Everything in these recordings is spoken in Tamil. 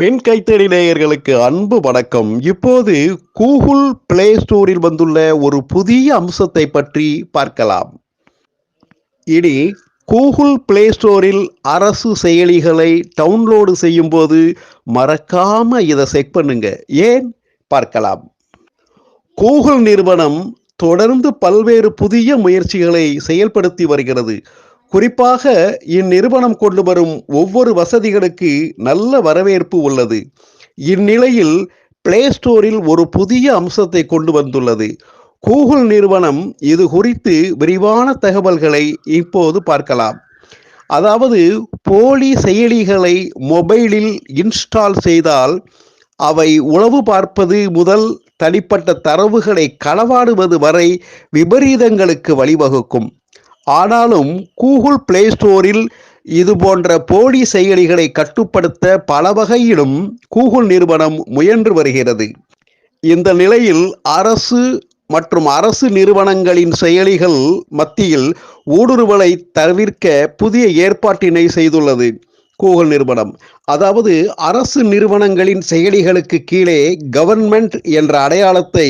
பெண் கைத்தறி நேயர்களுக்கு அன்பு வணக்கம். இப்போது கூகுள் பிளே ஸ்டோரில் வந்துள்ள ஒரு புதிய அம்சத்தை பற்றி பார்க்கலாம். இனி கூகுள் பிளே ஸ்டோரில் அரசு செயலிகளை டவுன்லோடு செய்யும்போது மறக்காம இதை செக் பண்ணுங்க. ஏன்? பார்க்கலாம். கூகுள் நிறுவனம் தொடர்ந்து பல்வேறு புதிய முயற்சிகளை செயல்படுத்தி வருகிறது. குறிப்பாக இந்நிறுவனம் கொண்டு வரும் ஒவ்வொரு வசதிகளுக்கு நல்ல வரவேற்பு உள்ளது. இந்நிலையில் பிளே ஸ்டோரில் ஒரு புதிய அம்சத்தை கொண்டு வந்துள்ளது. கூகுள் நிறுவனம் இது குறித்து விரிவான தகவல்களை இப்போது பார்க்கலாம். அதாவது போலி செயலிகளை மொபைலில் இன்ஸ்டால் செய்தால் அவை உளவு பார்ப்பது முதல் தனிப்பட்ட தரவுகளை களவாடுவது வரை விபரீதங்களுக்கு வழிவகுக்கும். ஆனாலும் கூகுள் பிளே ஸ்டோரில் இது போன்ற போலி செயலிகளை கட்டுப்படுத்த பல வகையிலும் கூகுள் நிறுவனம் முயன்று வருகிறது. இந்த நிலையில் அரசு மற்றும் அரசு நிறுவனங்களின் செயலிகள் மத்தியில் ஊடுருவலை தவிர்க்க புதிய ஏற்பாட்டினை செய்துள்ளது கூகுள் நிறுவனம். அதாவது அரசு நிறுவனங்களின் செயலிகளுக்கு கீழே கவர்மெண்ட் என்ற அடையாளத்தை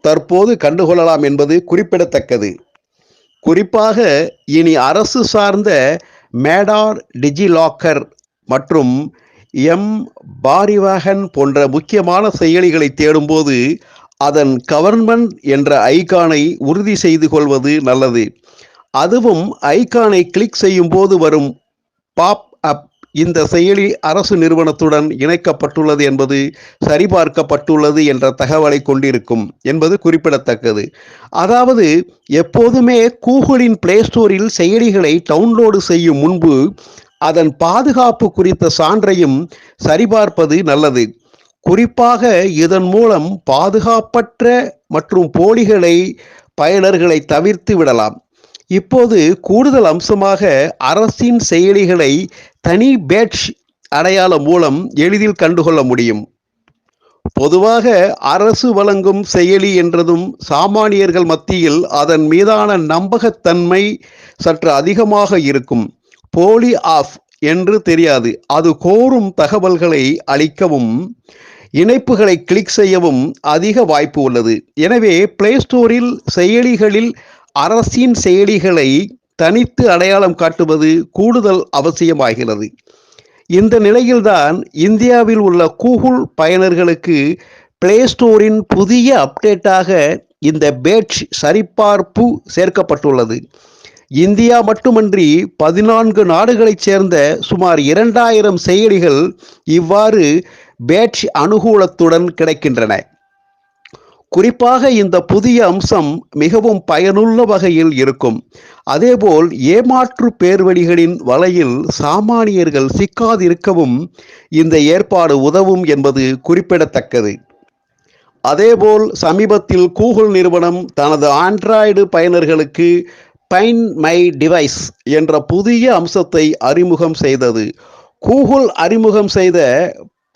தற்போது கண்டுகொள்ளலாம் என்பது குறிப்பிடத்தக்கது. குறிப்பாக இனி அரசு சார்ந்த மேடார் டிஜிலாக்கர் மற்றும் எம் பாரிவாகன் போன்ற முக்கியமான செயலிகளை தேடும்போது அதன் கவர்மெண்ட் என்ற ஐகானை உறுதி செய்து கொள்வது நல்லது. அதுவும் ஐகானை கிளிக் செய்யும் போது வரும் பாப் இந்த செயலி அரசு நிறுவனத்துடன் இணைக்கப்பட்டுள்ளது என்பது சரிபார்க்கப்பட்டுள்ளது என்ற தகவலை கொண்டிருக்கும் என்பது குறிப்பிடத்தக்கது. அதாவது எப்போதுமே கூகுளின் பிளே ஸ்டோரில் செயலிகளை டவுன்லோடு செய்யும் முன்பு அதன் பாதுகாப்பு குறித்த சான்றையும் சரிபார்ப்பது நல்லது. குறிப்பாக இதன் மூலம் பாதுகாப்பற்ற மற்றும் போலிகளை பயனர்களை தவிர்த்து விடலாம். இப்போது கூடுதல் அம்சமாக அரசின் செயலிகளை தனி பேட்ச் அடையாளம் மூலம் எளிதில் கண்டுகொள்ள முடியும். பொதுவாக அரசு வழங்கும் செயலி என்றதும் சாமானியர்கள் மத்தியில் அதன் மீதான நம்பகத்தன்மை சற்று அதிகமாக இருக்கும். போலி ஆஃப் என்று தெரியாது. அது கோரும் தகவல்களை அளிக்கவும் இணைப்புகளை கிளிக் செய்யவும் அதிக வாய்ப்பு உள்ளது. எனவே பிளே ஸ்டோரில் செயலிகளில் அரசின் செயலிகளை தனித்து அடையாளம் காட்டுவது கூடுதல் அவசியமாகிறது. இந்த நிலையில்தான் இந்தியாவில் உள்ள கூகுள் பயனர்களுக்கு பிளே ஸ்டோரின் புதிய அப்டேட்டாக இந்த பேட்ச் சரிபார்ப்பு சேர்க்கப்பட்டுள்ளது. இந்தியா மட்டுமன்றி பதினான்கு நாடுகளைச் சேர்ந்த சுமார் இரண்டாயிரம் செயலிகள் இவ்வாறு பேட்ச் அனுகூலத்துடன் கிடைக்கின்றன. குறிப்பாக இந்த புதிய அம்சம் மிகவும் பயனுள்ள வகையில் இருக்கும். அதேபோல் ஏமாற்று பேர்வழிகளின் வலையில் சாமானியர்கள் சிக்காதிருக்கவும் இந்த ஏற்பாடு உதவும் என்பது குறிப்பிடத்தக்கது. அதேபோல் சமீபத்தில் கூகுள் நிறுவனம் தனது ஆண்ட்ராய்டு பயனர்களுக்கு பைன் மை டிவைஸ் என்ற புதிய அம்சத்தை அறிமுகம் செய்தது. கூகுள் அறிமுகம் செய்த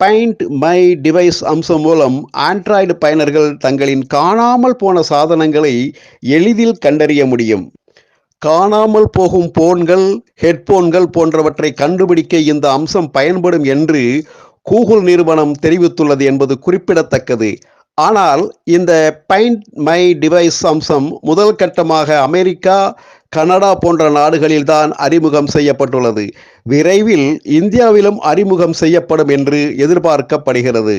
பைண்ட் மை டிவைஸ் அம்சம் மூலம் ஆண்ட்ராய்டு பயனர்கள் தங்களின் காணாமல் போன சாதனங்களை எளிதில் கண்டறிய முடியும். காணாமல் போகும் போன்கள் ஹெட்போன்கள் போன்றவற்றை கண்டுபிடிக்க இந்த அம்சம் பயன்படும் என்று கூகுள் நிறுவனம் தெரிவித்துள்ளது என்பது குறிப்பிடத்தக்கது. ஆனால் இந்த பைண்ட் மை டிவைஸ் அம்சம் முதல் கட்டமாக அமெரிக்கா கனடா போன்ற நாடுகளில்தான் அறிமுகம் செய்யப்பட்டுள்ளது. விரைவில் இந்தியாவிலும் அறிமுகம் செய்யப்படும் என்று எதிர்பார்க்கப்படுகிறது.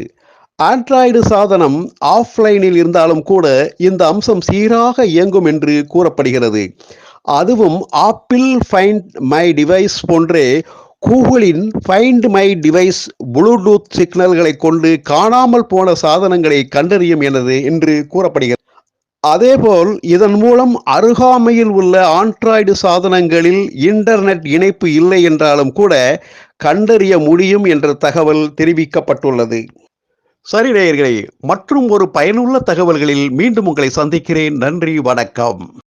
ஆண்ட்ராய்டு சாதனம் ஆஃப்லைனில் இருந்தாலும் கூட இந்த அம்சம் சீராக இயங்கும் என்று கூறப்படுகிறது. அதுவும் ஆப்பிள் ஃபைண்ட் மை டிவைஸ் போன்றே கூகுளின் ஃபைண்ட் மை டிவைஸ் ப்ளூடூத் சிக்னல்களை கொண்டு காணாமல் போன சாதனங்களை கண்டறியும் எனது என்று கூறப்படுகிறது. அதேபோல் இதன் மூலம் அருகாமையில் உள்ள ஆண்ட்ராய்டு சாதனங்களில் இன்டர்நெட் இணைப்பு இல்லை என்றாலும் கூட கண்டறிய முடியும் என்ற தகவல் தெரிவிக்கப்பட்டுள்ளது. சரி நேயர்களே மற்றும் ஒரு பயனுள்ள தகவல்களில் மீண்டும் உங்களை சந்திக்கிறேன். நன்றி வணக்கம்.